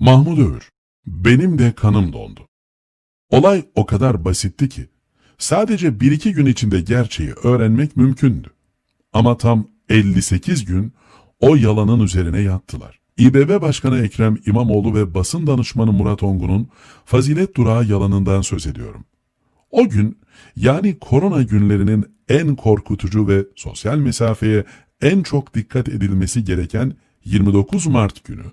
Mahmud Övür, benim de kanım dondu. Olay o kadar basitti ki, sadece bir iki gün içinde gerçeği öğrenmek mümkündü. Ama tam 58 gün o yalanın üzerine yattılar. İBB Başkanı Ekrem İmamoğlu ve basın danışmanı Murat Ongun'un fazilet durağı yalanından söz ediyorum. O gün yani korona günlerinin en korkutucu ve sosyal mesafeye en çok dikkat edilmesi gereken 29 Mart günü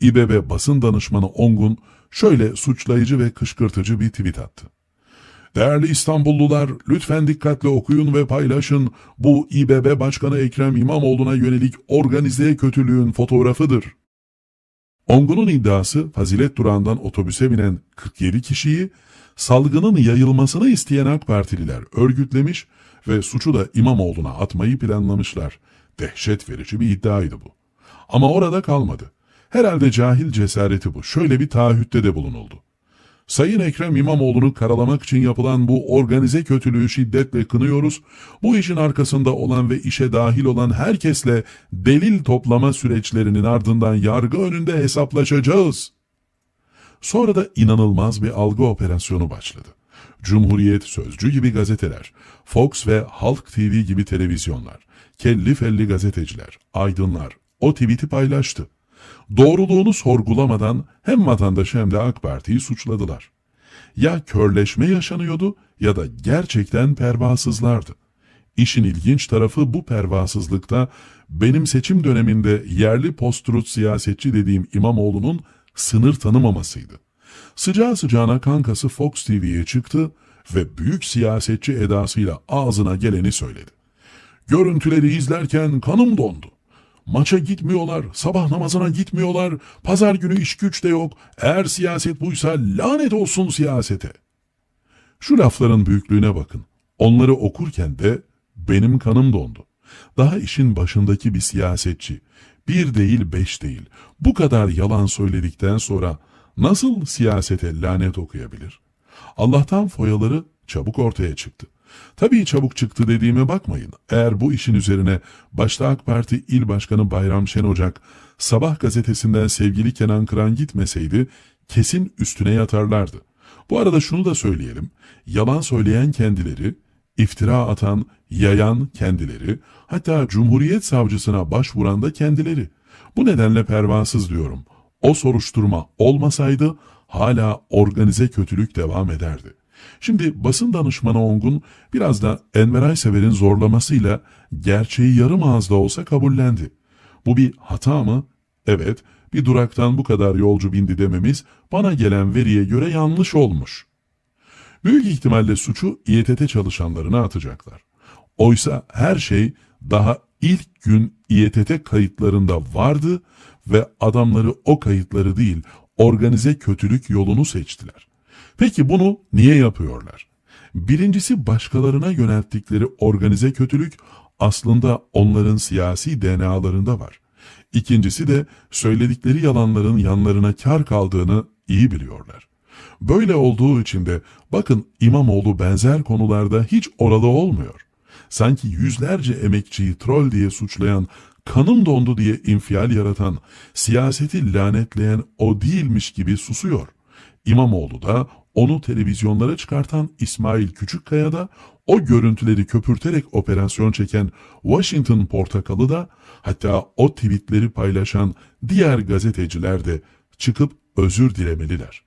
İBB basın danışmanı Ongun şöyle suçlayıcı ve kışkırtıcı bir tweet attı. Değerli İstanbullular lütfen dikkatle okuyun ve paylaşın. Bu İBB Başkanı Ekrem İmamoğlu'na yönelik organize kötülüğün fotoğrafıdır. Ongun'un iddiası fazilet durağından otobüse binen 47 kişiyi salgının yayılmasını isteyen AK Partililer örgütlemiş ve suçu da İmamoğlu'na atmayı planlamışlar. Dehşet verici bir iddiaydı bu. Ama orada kalmadı. Herhalde cahil cesareti bu. Şöyle bir taahhütte de bulunuldu. Sayın Ekrem İmamoğlu'nu karalamak için yapılan bu organize kötülüğü şiddetle kınıyoruz. Bu işin arkasında olan ve işe dahil olan herkesle delil toplama süreçlerinin ardından yargı önünde hesaplaşacağız. Sonra da inanılmaz bir algı operasyonu başladı. Cumhuriyet, Sözcü gibi gazeteler, Fox ve Halk TV gibi televizyonlar, kelli felli gazeteciler, aydınlar o tweet'i paylaştı. Doğruluğunu sorgulamadan hem vatandaşı hem de AK Parti'yi suçladılar. Ya körleşme yaşanıyordu ya da gerçekten pervasızlardı. İşin ilginç tarafı bu pervasızlıkta benim seçim döneminde yerli post siyasetçi dediğim İmamoğlu'nun sınır tanımamasıydı. Sıcağı sıcağına kankası Fox TV'ye çıktı ve büyük siyasetçi edasıyla ağzına geleni söyledi. Görüntüleri izlerken kanım dondu. Maça gitmiyorlar, sabah namazına gitmiyorlar, pazar günü iş güç de yok. Eğer siyaset buysa lanet olsun siyasete. Şu lafların büyüklüğüne bakın. Onları okurken de benim kanım dondu. Daha işin başındaki bir siyasetçi, bir değil beş değil, bu kadar yalan söyledikten sonra nasıl siyasete lanet okuyabilir? Allah'tan foyaları çabuk ortaya çıktı. Tabii çabuk çıktı dediğime bakmayın. Eğer bu işin üzerine başta AK Parti İl Başkanı Bayram Şenocak, Sabah gazetesinden sevgili Kenan Kıran gitmeseydi kesin üstüne yatarlardı. Bu arada şunu da söyleyelim. Yalan söyleyen kendileri, iftira atan, yayan kendileri, hatta Cumhuriyet Savcısına başvuran da kendileri. Bu nedenle pervasız diyorum. O soruşturma olmasaydı hala organize kötülük devam ederdi. Şimdi basın danışmanı Ongun biraz da Enver Aysever'in zorlamasıyla gerçeği yarım ağızda olsa kabullendi. Bu bir hata mı? Evet, bir duraktan bu kadar yolcu bindi dememiz bana gelen veriye göre yanlış olmuş. Büyük ihtimalle suçu İETT çalışanlarına atacaklar. Oysa her şey daha ilk gün İETT kayıtlarında vardı ve adamları o kayıtları değil organize kötülük yolunu seçtiler. Peki bunu niye yapıyorlar? Birincisi başkalarına yönelttikleri organize kötülük aslında onların siyasi DNA'larında var. İkincisi de söyledikleri yalanların yanlarına kar kaldığını iyi biliyorlar. Böyle olduğu için de bakın İmamoğlu benzer konularda hiç oralı olmuyor. Sanki yüzlerce emekçiyi troll diye suçlayan, kanım dondu diye infial yaratan, siyaseti lanetleyen o değilmiş gibi susuyor. İmamoğlu da onu televizyonlara çıkartan İsmail Küçükkaya da o görüntüleri köpürterek operasyon çeken Washington Portakalı da hatta o tweetleri paylaşan diğer gazeteciler de çıkıp özür dilemeliler.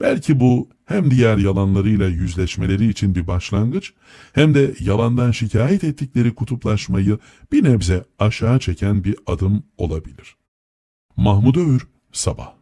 Belki bu hem diğer yalanlarıyla yüzleşmeleri için bir başlangıç hem de yalandan şikayet ettikleri kutuplaşmayı bir nebze aşağı çeken bir adım olabilir. Mahmud Övür, Sabah